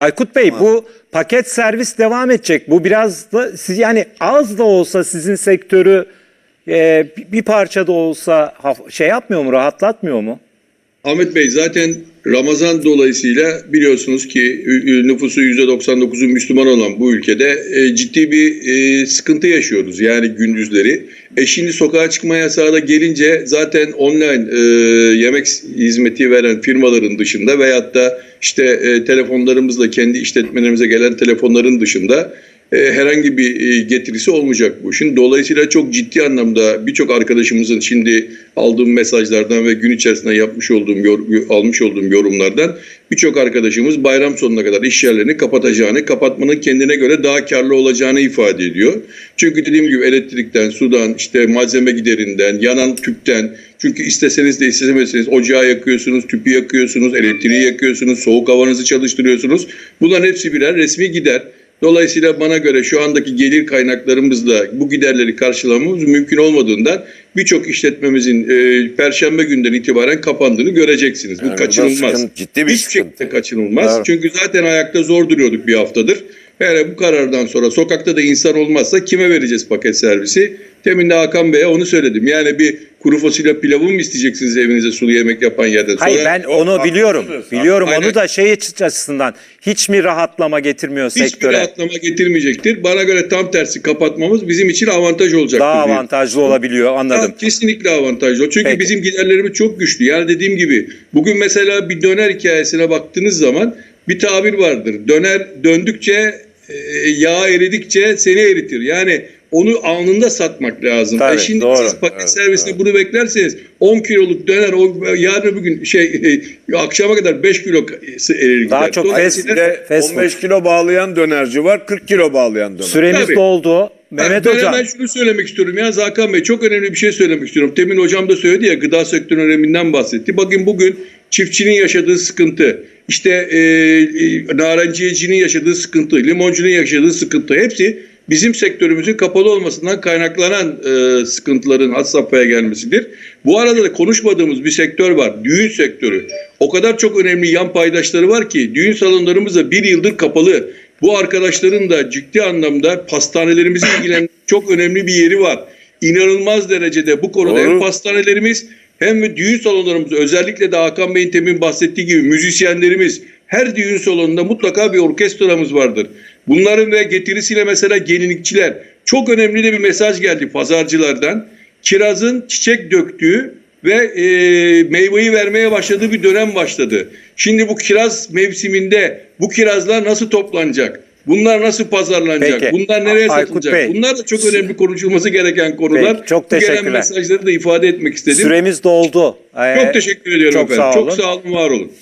Aykut Bey bu paket servis devam edecek. Bu biraz da siz yani az da olsa sizin sektörü e, bir parça da olsa haf- şey yapmıyor mu, rahatlatmıyor mu? Ahmet Bey zaten Ramazan dolayısıyla biliyorsunuz ki nüfusu %99'u Müslüman olan bu ülkede e, ciddi bir e, sıkıntı yaşıyoruz yani gündüzleri. E şimdi sokağa çıkma yasağı da gelince zaten online e, yemek hizmeti veren firmaların dışında veyahut da işte e, telefonlarımızla kendi işletmelerimize gelen telefonların dışında herhangi bir e, getirisi olmayacak bu işin. Dolayısıyla çok ciddi anlamda birçok arkadaşımızın şimdi aldığım mesajlardan ve gün içerisinde yapmış olduğum almış olduğum yorumlardan birçok arkadaşımız bayram sonuna kadar iş yerlerini kapatacağını, kapatmanın kendine göre daha karlı olacağını ifade ediyor. Çünkü dediğim gibi elektrikten, sudan, işte malzeme giderinden, yanan tüpten çünkü isteseniz de istemeseniz ocağı yakıyorsunuz, tüpü yakıyorsunuz, elektriği yakıyorsunuz, soğuk havanızı çalıştırıyorsunuz. Bunların hepsi birer resmi gider. Dolayısıyla bana göre şu andaki gelir kaynaklarımızla bu giderleri karşılamamız mümkün olmadığından birçok işletmemizin e, perşembe günden itibaren kapandığını göreceksiniz. Bu Yani burada kaçınılmaz. sıkıntı, ciddi bir Hiçbir şekilde kaçınılmaz. Evet. Çünkü zaten ayakta zor duruyorduk bir haftadır. Yani bu karardan sonra sokakta da insan olmazsa kime vereceğiz paket servisi? Temin de Hakan Bey'e onu söyledim. Yani bir kuru fasulye pilavı mı isteyeceksiniz evinize sulu yemek yapan yerden? Hayır Sonra- ben onu haklısınız. biliyorum. Biliyorum Aynen. onu da şey açısından hiç mi rahatlama getirmiyor Hiçbir sektöre? rahatlama getirmeyecektir. Bana göre tam tersi kapatmamız bizim için avantaj olacaktır. Daha diye. avantajlı olabiliyor anladım. Ya, kesinlikle avantajlı. Çünkü Peki. bizim giderlerimiz çok güçlü. Yani dediğim gibi bugün mesela bir döner hikayesine baktığınız zaman bir tabir vardır. Döner döndükçe yağ eridikçe seni eritir. Yani onu anında satmak lazım. Tabii, e şimdi doğru. siz paket Evet, servisinde bunu beklerseniz 10 kiloluk döner o yarın bugün şey e, akşama kadar 5 kilo erir gider. Daha çok fast- Fast food. 15 kilo bağlayan dönerci var, 40 kilo bağlayan dönerci. Süremiz Tabii. doldu. Mehmet ben Hocam. hemen şunu söylemek istiyorum ya Hakan Bey çok önemli bir şey söylemek istiyorum. Temin Hocam da söyledi ya gıda sektörünün öneminden bahsetti. Bakın bugün çiftçinin yaşadığı sıkıntı, işte e, e, narenciyecinin yaşadığı sıkıntı, limoncunun yaşadığı sıkıntı hepsi bizim sektörümüzün kapalı olmasından kaynaklanan e, sıkıntıların had safhaya gelmesidir. Bu arada da konuşmadığımız bir sektör var. Düğün sektörü. O kadar çok önemli yan paydaşları var ki düğün salonlarımız da bir yıldır kapalı. Bu arkadaşların da ciddi anlamda pastanelerimizin ilgilen çok önemli bir yeri var. İnanılmaz derecede bu konuda Doğru. hem pastanelerimiz hem düğün salonlarımız özellikle de Hakan Bey'in temin bahsettiği gibi müzisyenlerimiz her düğün salonunda mutlaka bir orkestramız vardır. Bunların ve getirisiyle mesela gelinlikçiler çok önemli de bir mesaj geldi pazarcılardan. Kirazın çiçek döktüğü ve e, meyveyi vermeye başladığı bir dönem başladı. Şimdi bu kiraz mevsiminde bu kirazlar nasıl toplanacak? Bunlar nasıl pazarlanacak? Peki. Bunlar nereye Aykut satılacak? Bey. Bunlar da çok önemli konuşulması gereken konular. Peki, çok Bu gelen teşekkürler. mesajları da ifade etmek istedim. Süremiz doldu. Ee, çok teşekkür ediyorum çok efendim. sağ olun. Çok sağ olun, var olun.